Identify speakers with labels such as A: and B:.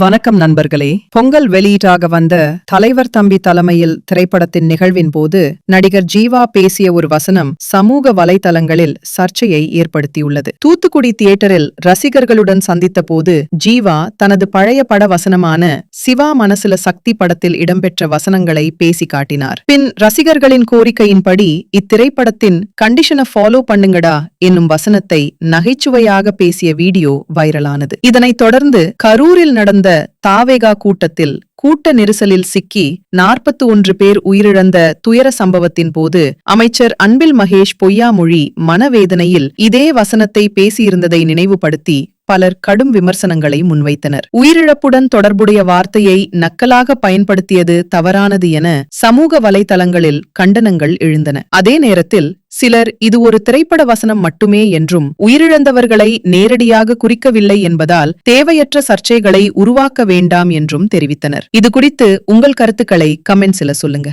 A: வணக்கம் நண்பர்களே. பொங்கல் வெளியீட்டாக வந்த தலைவர் தம்பி தலைமையில் திரைப்படத்தின் நிகழ்வின் போது நடிகர் ஜீவா பேசிய ஒரு வசனம் சமூக வலைதளங்களில் சர்ச்சையை ஏற்படுத்தியுள்ளது. தூத்துக்குடி தியேட்டரில் ரசிகர்களுடன் சந்தித்த போது ஜீவா தனது பழைய பட வசனமான சிவா மனசுல சக்தி படத்தில் இடம்பெற்ற வசனங்களை பேசி காட்டினார். பின் ரசிகர்களின் கோரிக்கையின்படி இத்திரைப்படத்தின் கண்டிஷனை ஃபாலோ பண்ணுங்கடா என்னும் வசனத்தை நகைச்சுவையாக பேசிய வீடியோ வைரலானது. இதனைத் தொடர்ந்து கரூரில் நடந்த நடந்த தாவேகா கூட்டத்தில் கூட்ட நெரிசலில் சிக்கி நாற்பத்து ஒன்று பேர் உயிரிழந்த துயர சம்பவத்தின் போது அமைச்சர் அன்பில் மகேஷ் பொய்யாமொழி மனவேதனையில் இதே வசனத்தை பேசியிருந்ததை நினைவுபடுத்தி பலர் கடும் விமர்சனங்களை முன்வைத்தனர். உயிரிழப்புடன் தொடர்புடைய வார்த்தையை நக்கலாக பயன்படுத்தியது தவறானது என சமூக வலைதளங்களில் கண்டனங்கள் எழுந்தன. அதே நேரத்தில் சிலர் இது ஒரு திரைப்பட வசனம் மட்டுமே என்றும் உயிரிழந்தவர்களை நேரடியாக குறிக்கவில்லை என்பதால் தேவையற்ற சர்ச்சைகளை உருவாக்க வேண்டாம் என்றும் தெரிவித்தனர். இது குறித்து உங்கள் கருத்துக்களை கமெண்ட்ஸ்ல சொல்லுங்க.